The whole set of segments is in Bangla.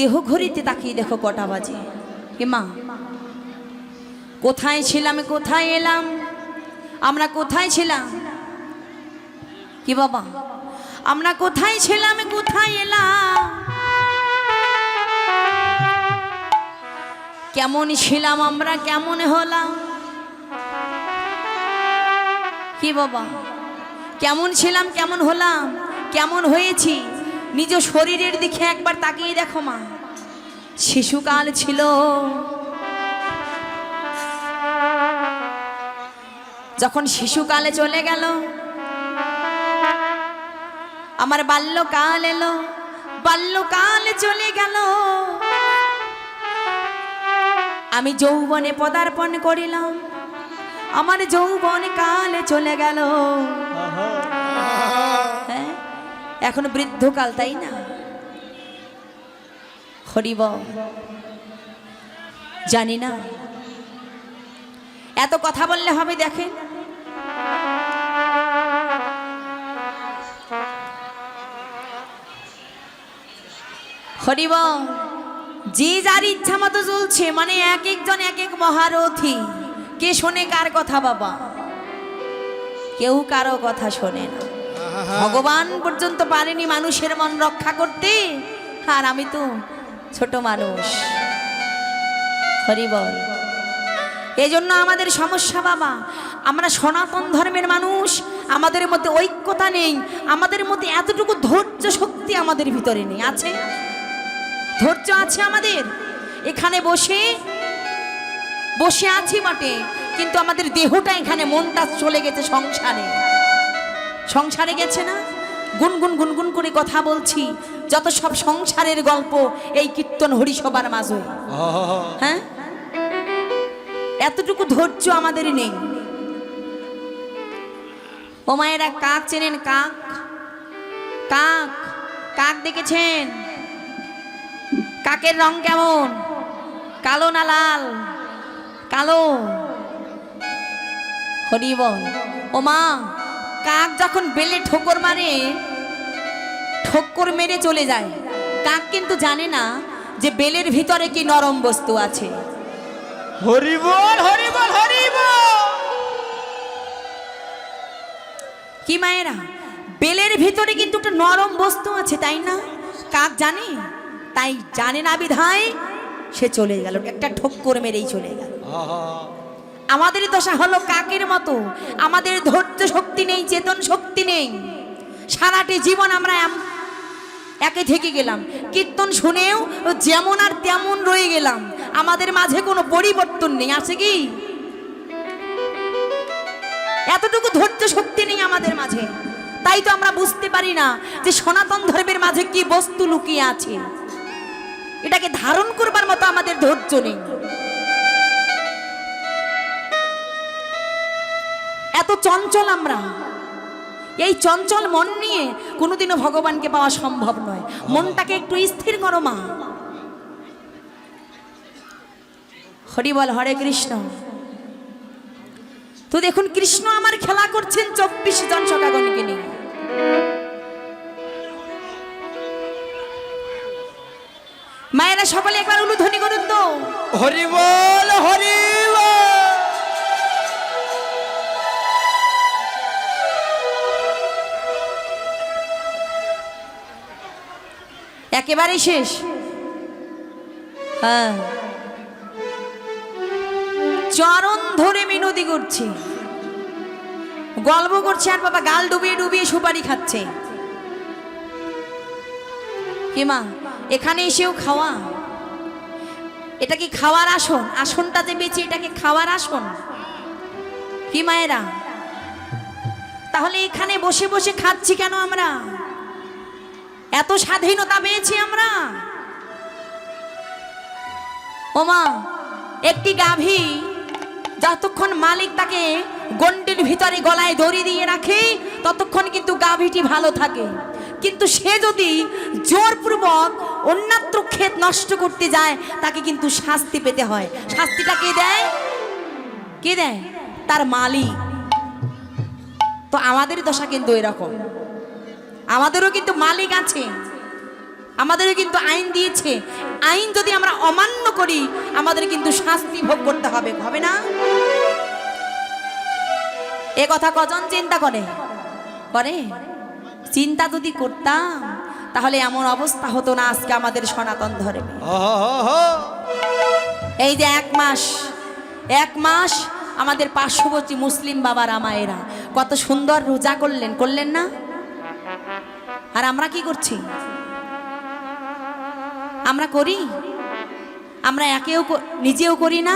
দেহ ঘড়িতে তাকিয়ে দেখো কটা বাজে। হে মা, কোথায় ছিলাম, কোথায় এলাম? আমরা কোথায় ছিলাম? কি বাবা? আমরা কোথায় ছিলাম, কোথায় এলাম? কেমন ছিলাম আমরা, কেমন হলাম? কি বাবা? কেমন ছিলাম, কেমন হলাম? কেমন হয়েছি? নিজ শরীরের দিকে একবার তাকিয়ে দেখো মা। শিশুকাল ছিল। যখন শিশুকালে চলে গেল, আমার বাল্যকাল এলো, বাল্যকাল চলে গেল। আমি যৌবনে পদার্পণ করিলাম, আমার যৌবন কালে চলে গেল। এখন বৃদ্ধকাল, তাই না? হরিব, জানি না। এত কথা বললে হবে, দেখেন। হরিব, যে যার ইচ্ছা মতো চলছে মানে এক একজন এক এক মহারথী, কে শোনে কার কথা বাবা? কেউ কারও কথা শোনে না। ভগবান পর্যন্ত পারেনি মানুষের মন রক্ষা করতে। আর আমি তো ছোট মানুষ। হরিবল। এই জন্য আমাদের সমস্যা বাবা, আমরা সনাতন ধর্মের মানুষ, আমাদের মধ্যে ঐক্যতা নেই, আমাদের মধ্যে এতটুকু ধৈর্য শক্তি আমাদের ভিতরে নেই। আছে? ধৈর্য আছে আমাদের? এখানে বসে বসে আছি মাঠে কিন্তু আমাদের দেহটা এখানে মনটা চলে গেছে সংসারে। সংসারে গেছে না? গুনগুন গুনগুন করে কথা বলছি। যত সব সংসারের গল্প, এই কীর্তন হরিসভার মাঝে। হ্যাঁ? এতটুকু ধৈর্য আমাদের নেই। ও মায়েরা, কাক চেনেন কাক? কাক কাক দেখেছেন? কাকের রং কেমন? কালো না লাল? কালো? হরিবল। ও মা কাক যখন বেলে ঠোকর মারে ঠোক্কর মেরে চলে যায়। কাক কিন্তু জানে না যে বেলের ভিতরে কি নরম বস্তু আছে। হরিবল হরিবল হরিবল কি মায়েরা বেলের ভিতরে কিন্তু একটা নরম বস্তু আছে তাই না? কাক জানে তাই জানে না বিধায় সে চলে গেল একটা ঠোক্কর মেরেই চলে গেল। আমাদের দশা হলো কাকের মতো। আমাদের ধৈর্য শক্তি নেই, চেতন শক্তি নেই। সারাটি জীবন আমরা একে থেকে গেলাম। কীর্তন শুনেও যেমন আর তেমন রয়ে গেলাম। আমাদের মাঝে কোনো পরিবর্তন নেই, আছে কি? এতটুকু ধৈর্য শক্তি নেই আমাদের মাঝে। তাই তো আমরা বুঝতে পারি না যে সনাতন ধর্মের মাঝে কি বস্তু লুকিয়ে আছে। এটাকে ধারণ করবার মতো আমাদের ধৈর্য নেই। এত চঞ্চল আমরা। এই চঞ্চল মন নিয়ে কোনোদিনও ভগবানকে পাওয়া সম্ভব নয়। মনটাকে একটু স্থির করো মা। হরি বল, হরে কৃষ্ণ। তো দেখুন, কৃষ্ণ আমার খেলা করছেন চব্বিশ জন সকাগণকে নিয়ে। মায়েরা সকলে একবার উলুধ্বনি করুন তো। হরিবল হরিবল একেবারেই শেষ। হ্যাঁ। চরণ ধরে মিনতি করছে। গল্প করছে আর বাবা গাল ডুবিয়ে ডুবিয়ে সুপারি খাচ্ছে। কি মা, এখানে এসেও খাওয়া? এটা কি খাওয়ার আসন? আসনটা যে বেঁচে এটাকে খাওয়ার আসন? কি মায়েরা? তাহলে এখানে বসে বসে খাচ্ছি কেন আমরা? এত স্বাধীনতা পেয়েছি আমরা। ওমা, একটি গাভী যতক্ষণ মালিক তাকে গন্ডির ভিতরে গলায় দড়ি দিয়ে রাখে, ততক্ষণ কিন্তু গাভীটি ভালো থাকে। কিন্তু সে যদি জোরপূর্বক অন্যত্র ক্ষেত নষ্ট করতে যায়, তাকে কিন্তু শাস্তি পেতে হয়। শাস্তিটা কে দেয়? কে দেয়? তার মালিক। তো আমাদের দশা কিন্তু এরকম। আমাদেরও কিন্তু মালিক আছে। আমাদেরও কিন্তু আইন দিয়েছে। আইন যদি আমরা অমান্য করি আমাদের কিন্তু শাস্তি ভোগ করতে হবে হবে না? এ কথা কজন চিন্তা করে? করে? চিন্তা যদি করতাম তাহলে এমন অবস্থা হতো না আজকে আমাদের সনাতন ধর্মে। হো এই যে এক মাস এক মাস আমাদের পার্শ্ববর্তী মুসলিম বাবার আমায়েরা কত সুন্দর রোজা করলেন করলেন না? আর আমরা কি করছি? আমরা করি? আমরা একেও নিজেও করি না,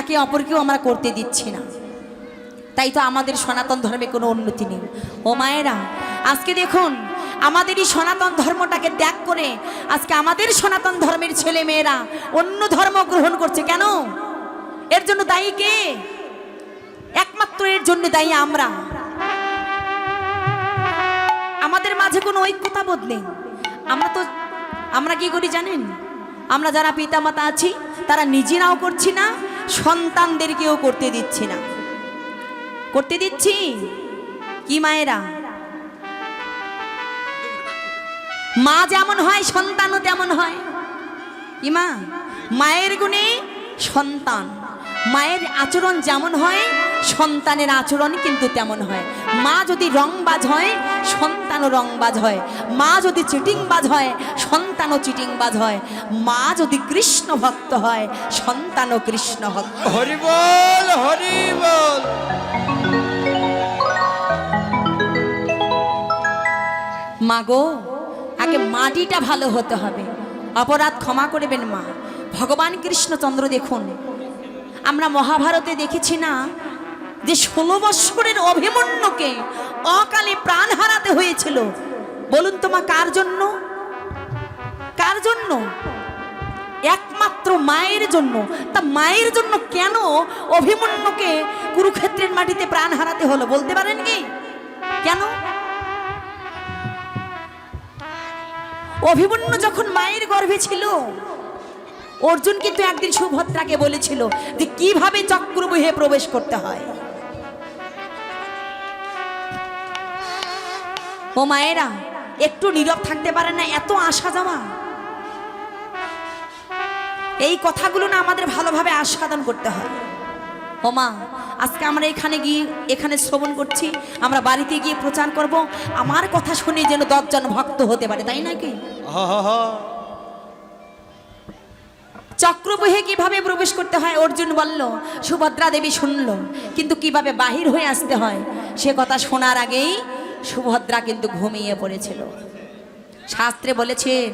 একে অপরকেও আমরা করতে দিচ্ছি না। তাই তো আমাদের সনাতন ধর্মে কোনো উন্নতি নেই। ও মায়েরা, আজকে দেখুন আমাদের এই সনাতন ধর্মটাকে ত্যাগ করে আজকে আমাদের সনাতন ধর্মের ছেলে মেয়েরা অন্য ধর্ম গ্রহণ করছে কেন? এর জন্য দায়ী কে? একমাত্র এর জন্য দায়ী আমরা। আমাদের মাঝে কোনো ঐক্যতা বোধ নেই। আমরা তো আমরা কি করি জানেন? আমরা যারা পিতামাতা আছি, তারা নিজেরাও করছি না, সন্তানদেরকেও করতে দিচ্ছি না। করতে দিচ্ছি? কি মায়েরা? মা যেমন হয়, সন্তানও তেমন হয়। কি মা? মায়ের গুণে সন্তান। মায়ের আচরণ যেমন হয় সন্তানের আচরণ কিন্তু তেমন হয়। মা যদি রংবাজ হয় সন্তানও রংবাজ হয়। মা যদি চিটিংবাজ হয় সন্তানও চিটিংবাজ হয়। মা যদি কৃষ্ণ ভক্ত হয় সন্তানও কৃষ্ণ ভক্ত হরি বল হরি বল। মাগো আগে মাটিটা ভালো হতে হবে। অপরাধ ক্ষমা করবেন মা। ভগবান কৃষ্ণচন্দ্র দেখুন। আমরা মহাভারতে দেখেছি না যে ষোলো বৎসরের অভিমন্যুকে অকালে প্রাণ হারাতে হয়েছিল। বলুন তোমা কার জন্য? কার জন্য? একমাত্র মায়ের জন্য। তা মায়ের জন্য কেন অভিমন্যুকে কুরুক্ষেত্রের মাটিতে প্রাণ হারাতে হলো? বলতে পারেন কি? কেন? অভিমন্যু যখন মায়ের গর্ভে ছিল, অর্জুন কিন্তু একদিন সুভদ্রাকে বলেছিল যে কীভাবে চক্রবহে প্রবেশ করতে হয়? ও মায়েরা একটু নীরব থাকতে পারে না এত আশা যাওয়া এই কথাগুলো না আমাদের ভালোভাবে আস্বাদন করতে হয়। ও মা আজকে আমরা এখানে গিয়ে এখানে শ্রবণ করছি আমরা বাড়িতে গিয়ে প্রচার করব আমার কথা শুনে যেন দশজন ভক্ত হতে পারে তাই নাকি হো হো হো। চক্রবহে কীভাবে প্রবেশ করতে হয় অর্জুন বলল সুভদ্রা দেবী শুনল কিন্তু কীভাবে বাহির হয়ে আসতে হয় সে কথা শোনার আগেই সুভদ্রা কিন্তু ঘুমিয়ে পড়েছিল। শাস্ত্রে বলেছেন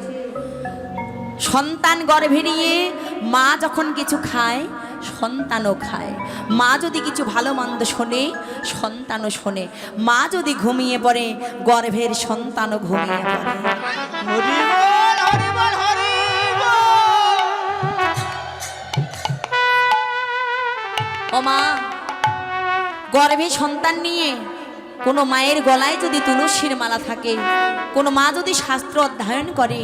সন্তান গর্ভে নিয়ে মা যখন কিছু খায়, সন্তানও খায়। মা যদি কিছু ভালো মন্দ শোনে, সন্তানও শোনে। মা যদি ঘুমিয়ে পড়ে, গর্ভের সন্তানও ঘুমিয়ে পড়ে। ও মা, গর্ভে সন্তান নিয়ে কোনো মায়ের গলায় যদি তুলসীর মালা থাকে কোনো মা যদি শাস্ত্র অধ্যয়ন করে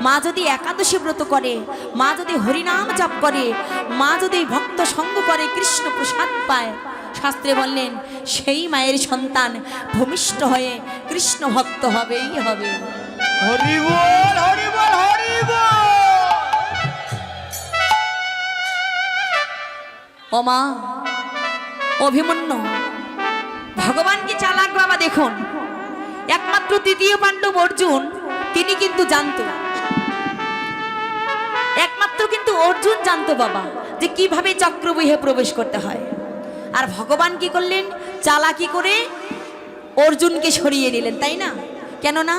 মা যদি একাদশী ব্রত করে মা যদি হরিনাম জপ করে মা যদি ভক্ত সঙ্গ করে কৃষ্ণ প্রসাদ পায়। শাস্ত্রে বললেন সেই মায়ের সন্তান ভূমিষ্ঠ হয়ে কৃষ্ণ ভক্ত হবেই হবে। বল। ও মা অভিমন্যু ভগবান কি চালাক বাবা দেখুন। একমাত্র তৃতীয় পাণ্ডব অর্জুন, তিনি কিন্তু জানত। একমাত্র কিন্তু অর্জুন জানতো বাবা, যে কীভাবে চক্রবুহে প্রবেশ করতে হয়। আর ভগবান কি করলেন? চালাকি করে অর্জুনকে সরিয়ে নিলেন, তাই না? কেননা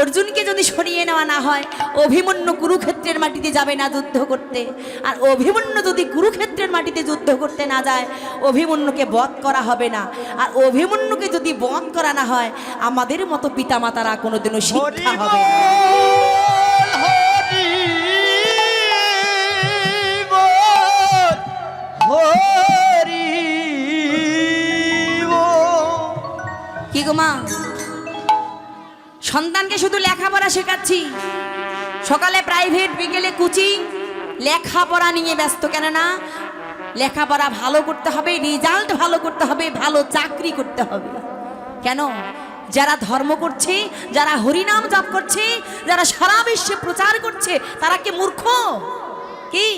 অর্জুনকে যদি সরিয়ে নেওয়া না হয় অভিমন্যু কুরুক্ষেত্রের মাটিতে যাবে না যুদ্ধ করতে। আর অভিমন্যু যদি কুরুক্ষেত্রের মাটিতে যুদ্ধ করতে না যায় অভিমন্যুকে বধ করা হবে না। আর অভিমন্যুকে যদি বধ করা না হয় আমাদের মতো পিতামাতারা কোনোদিনও শিক্ষা হবে কি গো মা? সন্তানকে শুধু লেখাপড়া শেখাচ্ছি। সকালে প্রাইভেট বিকেলে কোচিং লেখাপড়া নিয়ে ব্যস্ত। কেন না লেখাপড়া ভালো করতে হবে রেজাল্ট ভালো করতে হবে, ভালো চাকরি করতে হবে। কেন? যারা ধর্ম করছে, যারা হরিনাম জপ করছে, যারা সারা বিশ্বে প্রচার করছে, তারা কি মূর্খ? কি?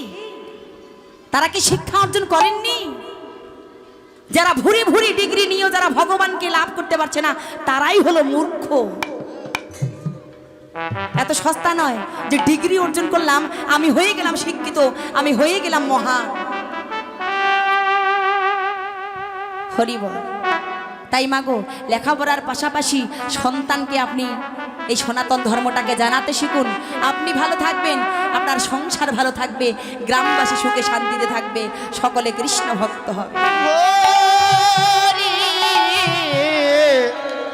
তারা কি শিক্ষা অর্জন করেননি? যারা ভুরি ভুরি ডিগ্রি নিয়েও যারা ভগবানকে লাভ করতে পারছে না, তারাই হলো মূর্খ। এত সস্তা নয় যে ডিগ্রি অর্জন করলাম, আমি হয়ে গেলাম শিক্ষিত, আমি হয়ে গেলাম মহা হরি বল। তাই মাগো লেখাপড়ার পাশাপাশি সন্তানকে আপনি এই সনাতন ধর্মটাকে জানাতে শিখুন। আপনি ভালো থাকবেন, আপনার সংসার ভালো থাকবে, গ্রামবাসী সুখে শান্তিতে থাকবে, সকলে কৃষ্ণ ভক্ত হবে।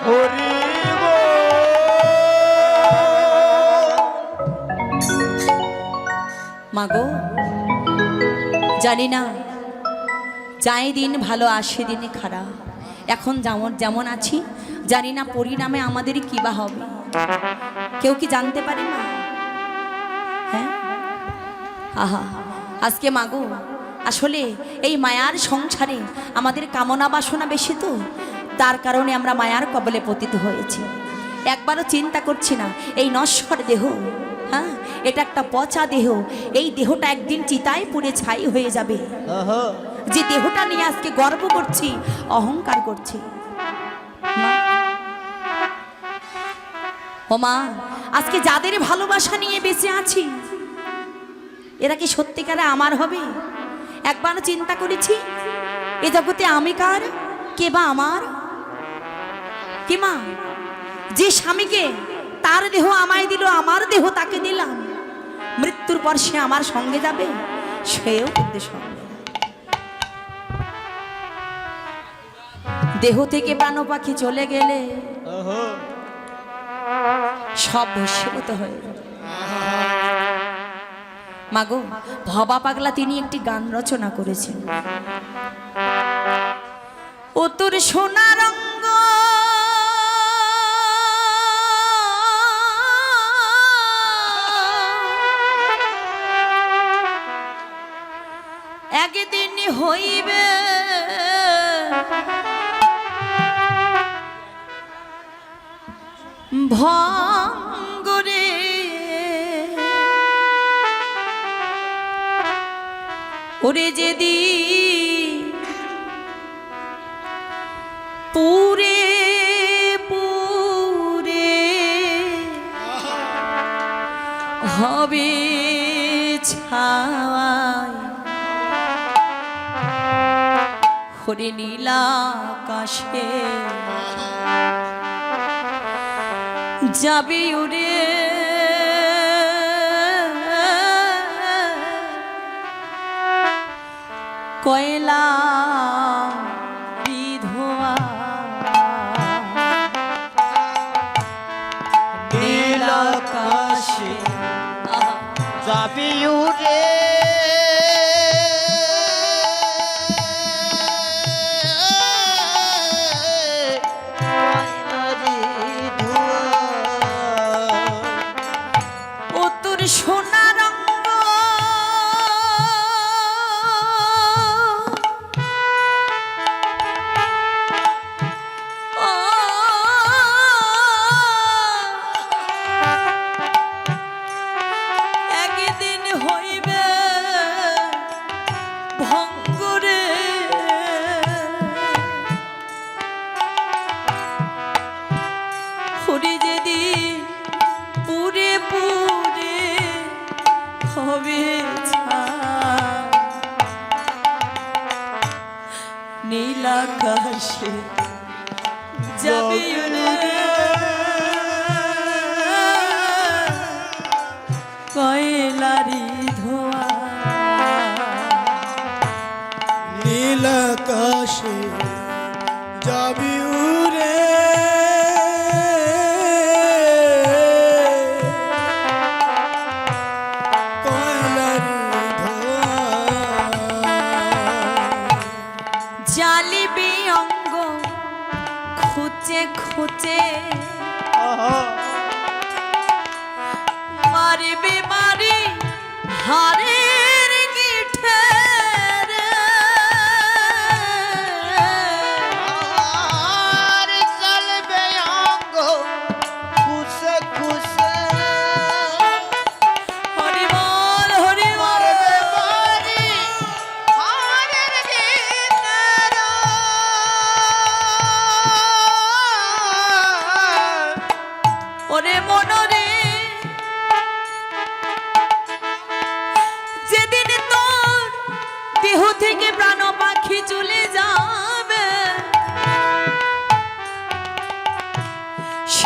হরি। হরি মাগো, জানি না, যাই দিন ভালো আসে দিনে খারাপ। এখন যেমন যেমন আছি, জানি না পরিণামে আমাদের কি বা হবে। কেউ কি জানতে পারে না হ্যাঁ? আহা, আজকে মাগো, আসলে এই মায়ার সংসারে আমাদের কামনা বাসনা বেশি তো, তার কারণে আমরা মায়ার কবলে পতিত হয়েছি। একবারও চিন্তা করছি না, এই নশ্বর দেহ। হ্যাঁ এটা একটা পচা দেহ। এই দেহটা একদিন চিতায় পুড়ে ছাই হয়ে যাবে। যে দেহটা নিয়ে আজকে গর্ব করছি অহংকার করছি। মা। ও মা আজকে যাদের ভালোবাসা নিয়ে বেঁচে আছি এরা কি সত্যিকারে আমার হবে? একবার চিন্তা করেছি এ জগতে আমি কার? কে বা আমার? কে মা? যে স্বামীকে তার দেহ আমায় দিল আমার দেহ তাকে দিলাম। মৃত্যুর পর সে আমার সঙ্গে যাবে সেও কিন্তু সঙ্গে। দেহ থেকে প্রাণ পাখি চলে গেলে সব ভস্মীভূত হয়ে যাবে। মাগো ভবা পাগলা তিনি একটি গান রচনা করেছেন। ও তোর সোনা হইবে। ভঙ্গরে ওরে যেদি পুরে পুরে হবে ছাওয়ায় হরে নীলাকাশে যাবে উড়ে। কয়লা বিধোয়া। নীলাকাশে যাবি উড়ে। খুঁচে খোঁচে মারিবে মারি হারের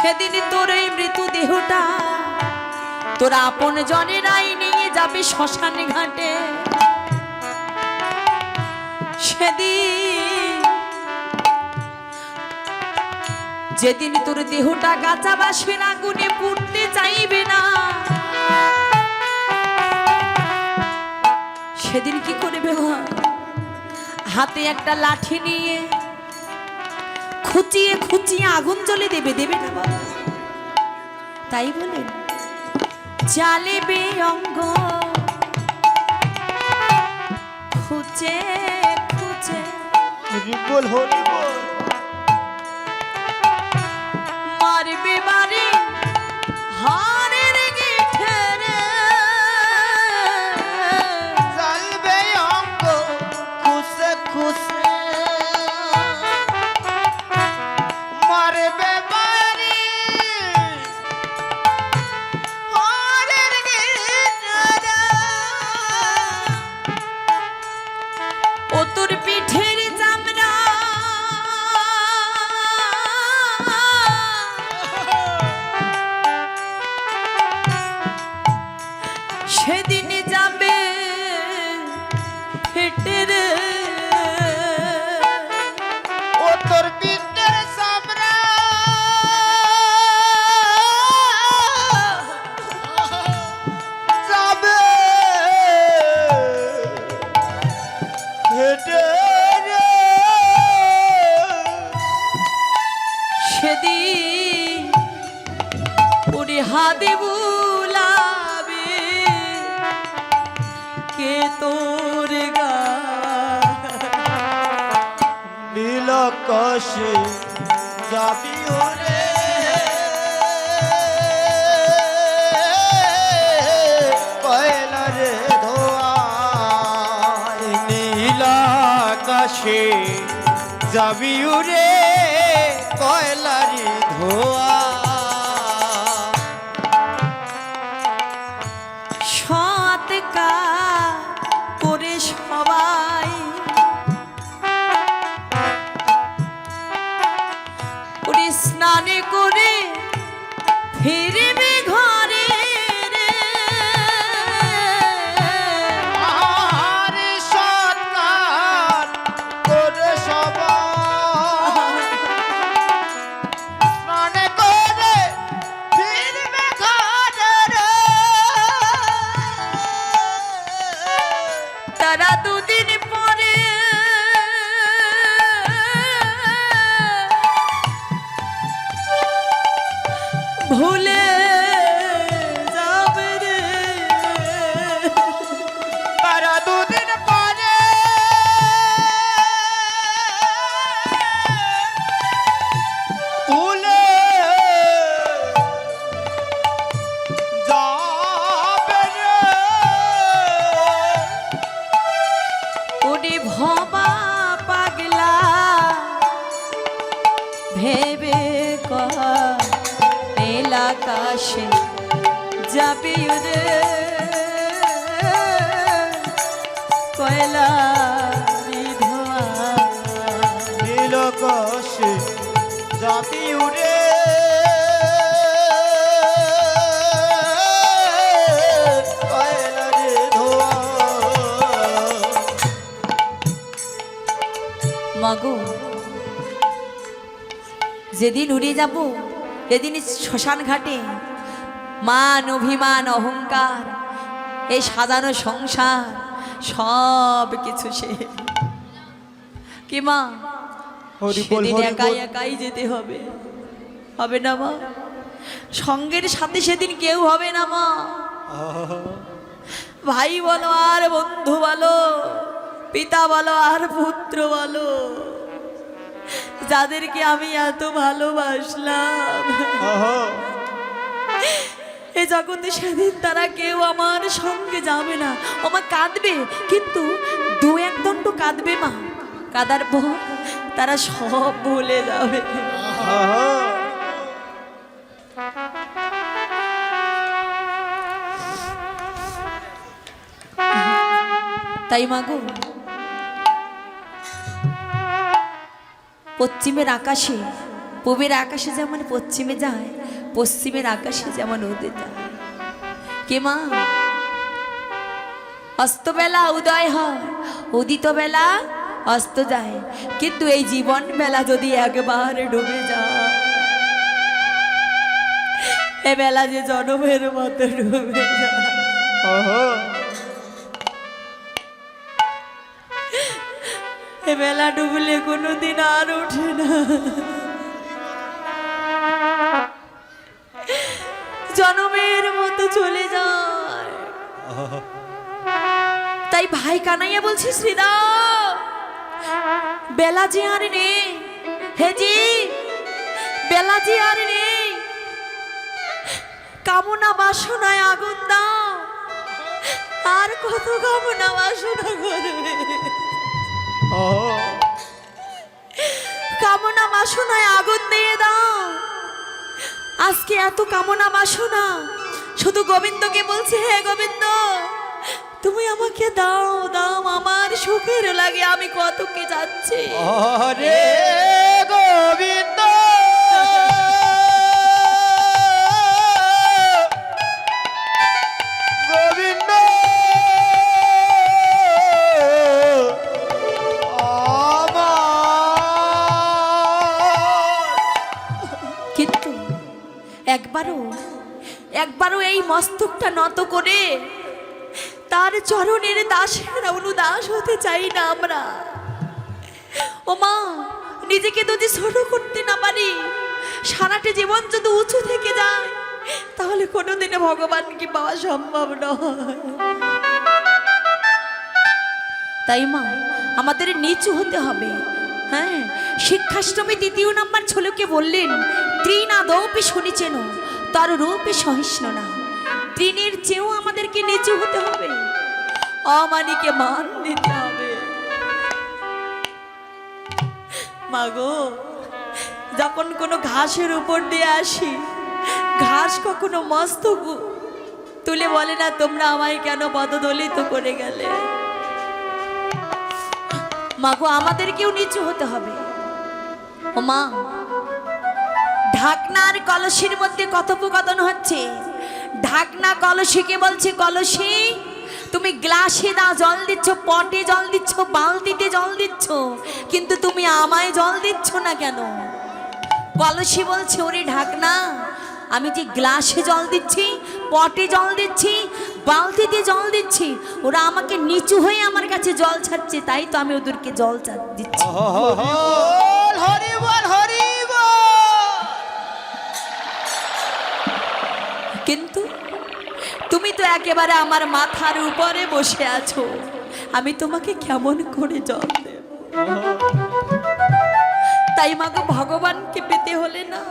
সেদিন তোর এই মৃত্যু দেহটা তোর আপন জনেরাই নিয়ে যাবে শ্মশান ঘাটে। সেদিন, যেদিন তোর দেহটা গাছা বাসের আগুনে পুড়তে চাইবে না। সেদিন কি করবে হাতে একটা লাঠি নিয়ে খুচিয়ে খুঁচিয়ে আগুন জ্বলে দেবে দেবে না বাবা। তাই বলেন জ্বালেবে অঙ্গ খুঁজে খুঁজে বল হরি বল ওরে হাতে বুলাবে কে তোর গা যাবি ওরে? কয়লা রে নীল আকাশে যাবি উরে কয়লারি ধোয়া যেদিন উড়ে যাব যেদিন শ্মশান ঘাটে মান অভিমান অহংকার এই সাজানো সংসার সব কিছু সে কি মা? সেদিন একাই একাই যেতে হবে। হবে না মা? সঙ্গের সাথে সেদিন কেউ হবে না মা। ভাই বলো আর বন্ধু বলো পিতা বলো আর পুত্র বলো। যাদেরকে আমি এত ভালোবাসলাম। এ জগতে সেদিন তারা কেউ আমার সঙ্গে যাবে না। আমার কাঁদবে কিন্তু দু এক দণ্ড কাঁদবে মা। কাদার পর তারা সব ভুলে যাবে। তাই মাগো পশ্চিমের আকাশে, পূবের আকাশে যেমন পশ্চিমে যায়, পশ্চিমের আকাশে যেমন উদয় যায় কে মা? অস্তবেলা উদয় হয় উদিত বেলা অস্ত যায়। কিন্তু এই জীবন বেলা যদি একবার ডুবে যায় এ বেলা যে জনমের মতো ডুবে যায়। এ বেলা ডুবলে কোনোদিন আর ওঠে না। জনমের মতো চলে যায়। তাই ভাই কানাইয়া বলছি, শ্রীদা, বেলা যে আর নেই হেজি বেলা যে আর নেই, কামনা বাসনায় আগুন দাও, আর কত কামনা বাসনা করবে? কামনা বাসনায় আগুন দিয়ে দাও। আজকে এত কামনা বাসনা। শুধু গোবিন্দকে বলছে, হে গোবিন্দ, তুমি আমাকে দাও দাও, আমার সুখের লাগে, আমি কত কি যাচ্ছি গোবিন্দ! একবারও এই মস্তকটা নত করে তার চরণের দাসের অনুদাস হতে চাই না আমরা। ও মা, নিজেকে যদি ছোট করতে না পারি, সারাটি জীবন যদি উঁচু থেকে যায়, তাহলে কোনোদিনে ভগবানকে পাওয়া সম্ভব নয়। তাই মা, আমাদের নিচু হতে হবে। হ্যাঁ শিক্ষাষ্টমী দ্বিতীয় নাম্বার ছোলকে বললেন, ত্রিনাদৌপি শুনেছেন তার রূপে সহিষ্ণু না। তৃণের চেয়েও আমাদেরকে নিচু হতে হবে। অমানিকে মান দিতে হবে। মাগো, যখন কোনো ঘাসের উপর দিয়ে আসি, ঘাস কখনো মস্ত তুলে বলে না, তোমরা আমায় কেন পদদলিত করে গেলে? মাগো, আমাদেরকেও নিচু হতে হবে। ও মা ঢাকনার কলসির মধ্যে কথোপকথন হচ্ছে। ঢাকনা কলসিকে বলছে, কলসি, তুমি গ্লাসে দা জল দিচ্ছ, পটে জল দিচ্ছ, বালতিতে জল দিচ্ছ, কিন্তু তুমি আমায় জল দিচ্ছ না কেন? কলসি বলছে, ওরে ঢাকনা, আমি যে গ্লাসে জল দিচ্ছি, পটে জল দিচ্ছি, বালতিতে জল দিচ্ছি, ওরা আমাকে নিচু হয়ে আমার কাছে জল ছাড়ছে, তাই তো আমি ওদেরকে জল দিচ্ছি। কিন্তু তুমি তো একেবারে আমার মাথার উপরে বসে আছো। আমি তোমাকে কেমন করে জল দেব? তাই মাগো, ভগবানকে পেতে হলে না।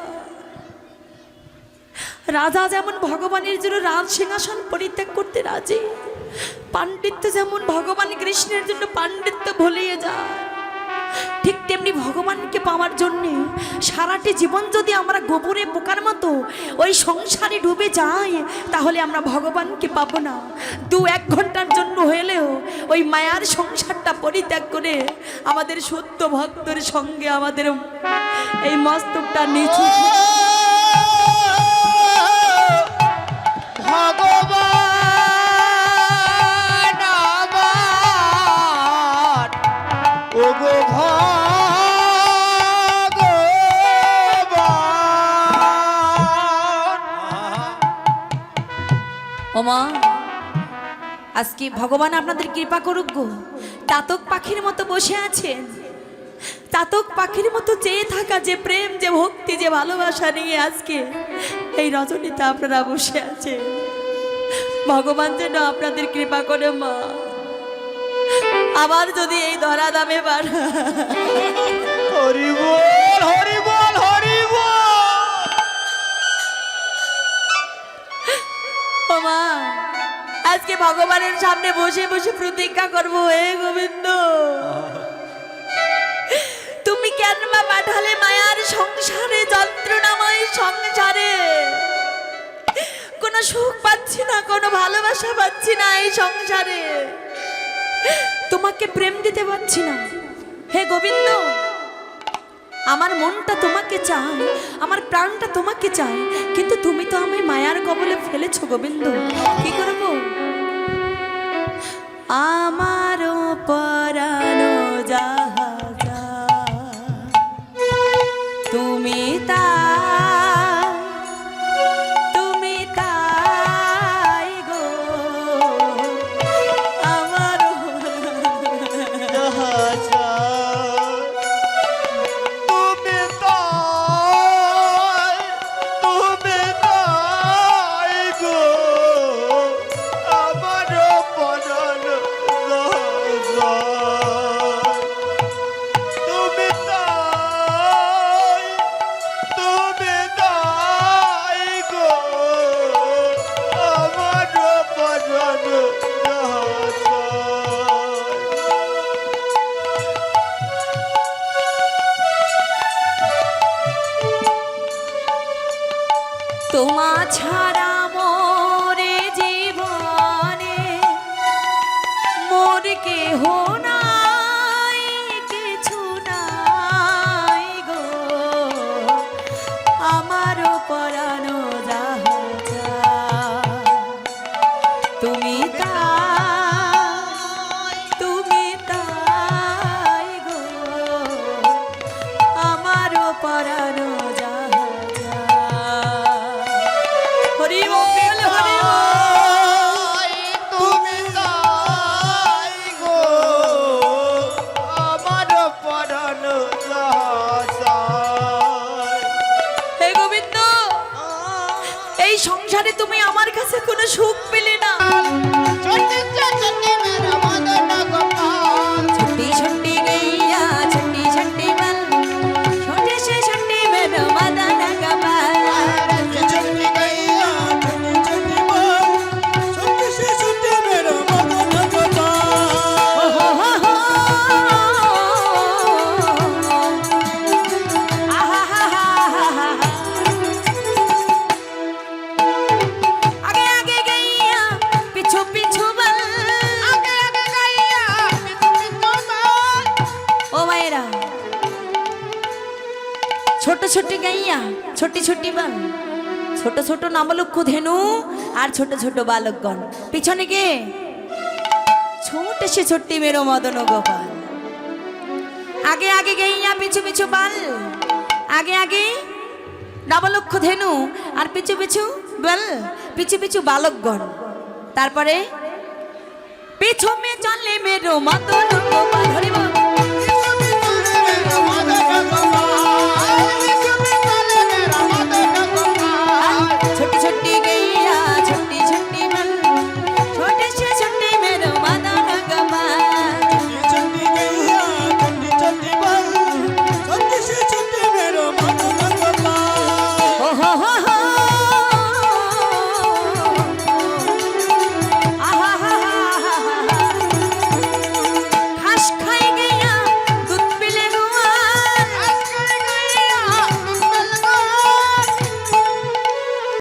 রাজা যেমন ভগবানের জন্য রাজ সিংহাসন পরিত্যাগ করতে রাজি, পাণ্ডিত্য যেমন ভগবান কৃষ্ণের জন্য পাণ্ডিত্য ভুলিয়ে যায় ঠিক তেমনি ভগবানকে পাওয়ার জন্যে সারাটি জীবন যদি আমরা গোবরে বোকার মতো ওই সংসারে ডুবে যাই, তাহলে আমরা ভগবানকে পাবো না। দু এক ঘণ্টার জন্য হলেও ওই মায়ার সংসারটা পরিত্যাগ করে আমাদের সত্য ভক্তর সঙ্গে আমাদের এই মস্তকটা নিচু ভগবান! ওমা, আজকে ভগবান আপনাদের কৃপা করুক গো। তাতক পাখির মতো বসে আছেন তাতক পাখির মতো চেয়ে থাকা যে প্রেম, যে ভক্তি, যে ভালোবাসা নিয়ে আজকে এই রজনীতে আপনারা বসে আছেন ভগবান যেন আপনাদের কৃপা করে, মা। আবার যদি এই ধরা দামে বাড়া হরি বল মা। আজকে ভগবানের সামনে বসে বসে প্রতিজ্ঞা করব, হে গোবিন্দ। তুমি কেন মা পাঠালে মায়ার সংসারে, যন্ত্রণাময় সংসারে? কোনো সুখ পাচ্ছি না, কোনো ভালোবাসা পাচ্ছি না এই সংসারে। তোমাকে প্রেম দিতে পারছি না। হে গোবিন্দ আমার মনটা তোমাকে চায়, আমার প্রাণটা তোমাকে চায়, কিন্তু তুমি তো আমি মায়ার কবলে ফেলেছ গোবিন্দ। কি করব? আমার পরানো যাহা তুমি তা এই সংসারে তুমি আমার কাছে কোনো সুখ পেলে না। ছোটি ছোটি ছোট নামলক্ষ ধেনু আর ছোট ছোট বালকগণ। পিছনে কে? ছোট সে ছোট্টি মেরো মদন গোপাল। আগে আগে গাইয়া পিছু পিছু বাল। আগে আগে নবলক্ষ ধেনু আর পিছু পিছু বল, পিছু পিছু বালকগণ। তারপরে, পিছু মে চলে মেরো মদন গোপাল, হরি বল।